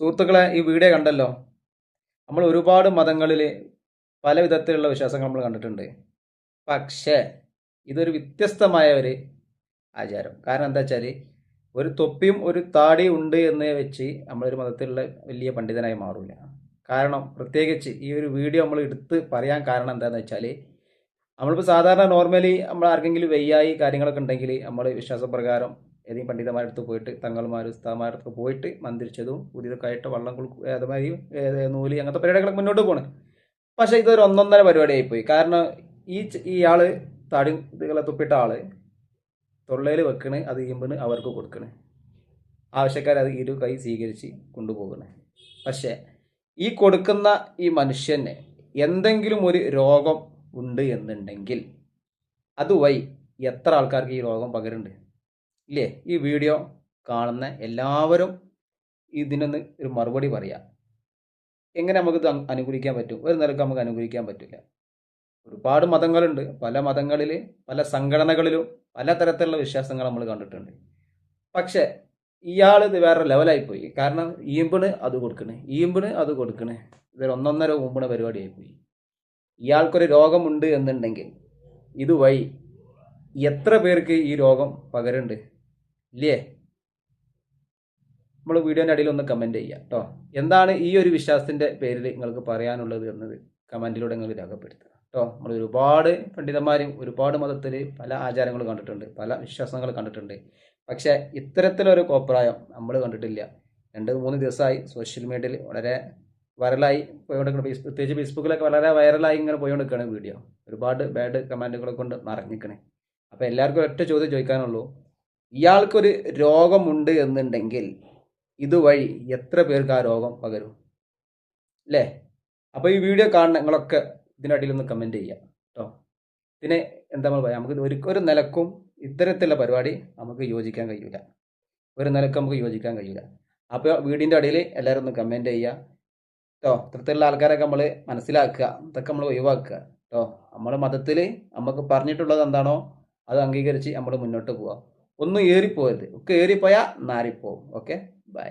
സുഹൃത്തുക്കളെ ഈ വീഡിയോ കണ്ടല്ലോ? നമ്മൾ ഒരുപാട് മതങ്ങളിൽ പല വിധത്തിലുള്ള വിശ്വാസങ്ങൾ നമ്മൾ കണ്ടിട്ടുണ്ട്. പക്ഷേ ഇതൊരു വ്യത്യസ്തമായ ഒരു ആചാരം. കാരണം എന്താ വെച്ചാൽ ഒരു തൊപ്പിയും ഒരു താടിയും ഉണ്ട് എന്ന് വെച്ച് നമ്മളൊരു മതത്തിലുള്ള വലിയ പണ്ഡിതനായി മാറില്ല കാരണം പ്രത്യേകിച്ച് ഈ ഒരു വീഡിയോ നമ്മൾ എടുത്ത് പറയാൻ കാരണം എന്താണെന്ന് വെച്ചാൽ നമ്മളിപ്പോൾ സാധാരണ നോർമലി നമ്മൾ ആർക്കെങ്കിലും വെയ്യായി കാര്യങ്ങളൊക്കെ ഉണ്ടെങ്കിൽ നമ്മൾ വിശ്വാസപ്രകാരം ഏതെങ്കിലും പണ്ഡിതന്മാരുടെ അടുത്ത് പോയിട്ട് തങ്ങൾമാർ അടുത്ത് പോയിട്ട് മന്ത്രിച്ചതും പുതിയതൊക്കെ ആയിട്ട് വള്ളം കുളി അതുമായി നൂൽ അങ്ങനത്തെ പരിപാടികളൊക്കെ മുന്നോട്ട് പോകണം പക്ഷേ ഇതൊരു ഒന്നൊന്നര പരിപാടിയായി പോയി കാരണം ഈ ഇയാൾ തടി ഇതുകളെ തുപ്പിട്ട ആൾ തൊള്ളയിൽ വെക്കണ് അത് ചെയ്യുമ്പോൾ അവർക്ക് കൊടുക്കണ്. ആവശ്യക്കാർ അത് ഇരു കൈ സ്വീകരിച്ച് കൊണ്ടുപോകണേ. പക്ഷേ ഈ കൊടുക്കുന്ന ഈ മനുഷ്യന് എന്തെങ്കിലും ഒരു രോഗം ഉണ്ട് എന്നുണ്ടെങ്കിൽ അതുവഴി എത്ര ആൾക്കാർക്ക് ഈ രോഗം പകരുന്നുണ്ട്? ഇല്ലേ? ഈ വീഡിയോ കാണുന്ന എല്ലാവരും ഇതിനൊന്ന് ഒരു മറുപടി പറയാം. എങ്ങനെ നമുക്ക് ഇത് അനുകൂലിക്കാൻ പറ്റും? ഒരു നിലയ്ക്ക് നമുക്ക് അനുകൂലിക്കാൻ പറ്റില്ല. ഒരുപാട് മതങ്ങളുണ്ട്. പല മതങ്ങളിൽ പല സംഘടനകളിലും പല തരത്തിലുള്ള വിശ്വാസങ്ങൾ നമ്മൾ കണ്ടിട്ടുണ്ട്. പക്ഷേ ഇയാൾ ഇത് വേറെ ലെവലായി പോയി കാരണം ഈമ്പിണ് അത് കൊടുക്കണേ. ഈമ്പിണ് അത് കൊടുക്കണേ. ഇതൊരു ഒന്നൊന്നര ഊമ്പിണ പരിപാടിയായി പോയി ഇയാൾക്കൊരു രോഗമുണ്ട് എന്നുണ്ടെങ്കിൽ ഇതുവഴി എത്ര പേർക്ക് ഈ രോഗം പകരുന്നുണ്ട് ഇല്ലേ? നമ്മൾ വീഡിയോന്റെ അടിയിൽ ഒന്ന് കമന്റ് ചെയ്യുക കേട്ടോ എന്താണ് ഈ ഒരു വിശ്വാസത്തിന്റെ പേരിൽ നിങ്ങൾക്ക് പറയാനുള്ളത് എന്നത് കമന്റിലൂടെ നിങ്ങൾ രേഖപ്പെടുത്തുക കേട്ടോ നമ്മൾ ഒരുപാട് പണ്ഡിതന്മാരും ഒരുപാട് മതത്തിൽ പല ആചാരങ്ങൾ കണ്ടിട്ടുണ്ട് പല വിശ്വാസങ്ങൾ കണ്ടിട്ടുണ്ട്. പക്ഷേ ഇത്തരത്തിലൊരു കോപ്രായം നമ്മൾ കണ്ടിട്ടില്ല. രണ്ട് മൂന്ന് ദിവസമായി സോഷ്യൽ മീഡിയയിൽ വളരെ വൈറലായി പോയിക്കൊണ്ടിരിക്കുന്ന. ഫേസ് പ്രത്യേകിച്ച് ഫേസ്ബുക്കിലൊക്കെ വളരെ വൈറലായി ഇങ്ങനെ പോയിക്കൊണ്ടിരിക്കുകയാണ് വീഡിയോ. ഒരുപാട് ബാഡ് കമന്റുകളെ കൊണ്ട് നിറഞ്ഞിരിക്കണേ. അപ്പോൾ എല്ലാവർക്കും ഒറ്റ ചോദ്യം ചോദിക്കാനുള്ളൂ. ഇയാൾക്കൊരു രോഗമുണ്ട് എന്നുണ്ടെങ്കിൽ ഇതുവഴി എത്ര പേർക്ക് ആ രോഗം പകരും? അല്ലേ അപ്പോൾ ഈ വീഡിയോ കാണുന്ന നിങ്ങളൊക്കെ ഇതിനടിയിൽ ഒന്ന് കമന്റ് ചെയ്യുക കേട്ടോ ഇതിനെ എന്താ നമ്മൾ പറയാം? നമുക്ക് ഒരു ഒരു നിലക്കും ഇത്തരത്തിലുള്ള പരിപാടി നമുക്ക് യോജിക്കാൻ കഴിയില്ല ഒരു നിലക്കും നമുക്ക് യോജിക്കാൻ കഴിയില്ല അപ്പോൾ വീടിന്റെ അടിയിൽ എല്ലാവരും ഒന്ന് കമന്റ് ചെയ്യുക കേട്ടോ ഇത്തരത്തിലുള്ള ആൾക്കാരൊക്കെ നമ്മൾ മനസ്സിലാക്കുക. ഇതൊക്കെ നമ്മൾ ഒഴിവാക്കുക. കേട്ടോ നമ്മുടെ മതത്തിൽ നമുക്ക് പറഞ്ഞിട്ടുള്ളത് എന്താണോ അത് അംഗീകരിച്ച് നമ്മൾ മുന്നോട്ട് പോവുക ഒന്നും ഏറിപ്പോയത്. ഒക്കെ ഏറിപ്പോയാൽ നാറിപ്പോവും. Okay bye